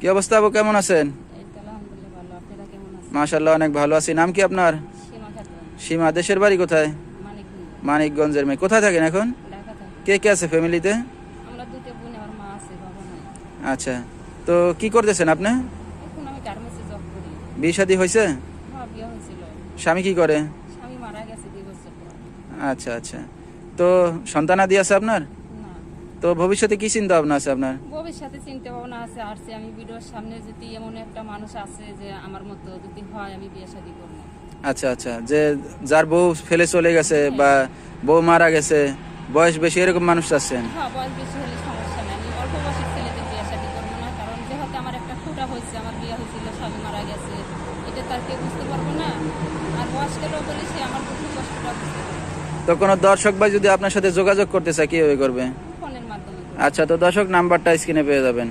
কি অবস্থা আপু কেমন আছেন? মাশাল্লাহ অনেক ভালো আছি। নাম কি আপনার? সীমা দেশের বাড়ি কোথায়? মানিকগঞ্জের মেয়ে। কোথায় থাকেন এখন? কে কে আছে ফ্যামিলিতে আচ্ছা তো কি করতেছেন আপনি? বিয়ে শাদী হয়েছে? হ্যাঁ স্বামী কি করে? আচ্ছা আচ্ছা। তো সন্তানাদি আছে আপনার? তো ভবিষ্যতে কি চিন্তা ভাবনা আছে আপনার? ভবিষ্যতে চিন্তা ভাবনা আছে আসছে আমি ভিডিওর সামনে যদি এমন একটা মানুষ আছে যে আমার মতো যদি হয় আমি বিয়ে শাদী করব। আচ্ছা আচ্ছা যে যার বউ ফেলে চলে গেছে বা বউ মারা গেছে বয়স বেশি এরকম মানুষ আছেন? হ্যাঁ বয়স বেশি হলে সমস্যা নেই। আমি অল্প বয়সের ছেলেদের বিয়ে শাদী করব না কারণ যেহেতু আমার একটা খুঁটা হয়েছে আমার বিয়ে হয়েছিল স্বামী মারা গেছে এটা তার কেউ বুঝতে পারব না। আর বয়স্ক লোক হলে সে আমার দুঃখ কষ্টটা বুঝতে পারবে তো কোনো দর্শক ভাই যদি আপনার সাথে যোগাযোগ করতে চায় কীভাবে করবে? আচ্ছা তো দর্শক নাম্বারটা স্ক্রিনে পেয়ে যাবেন।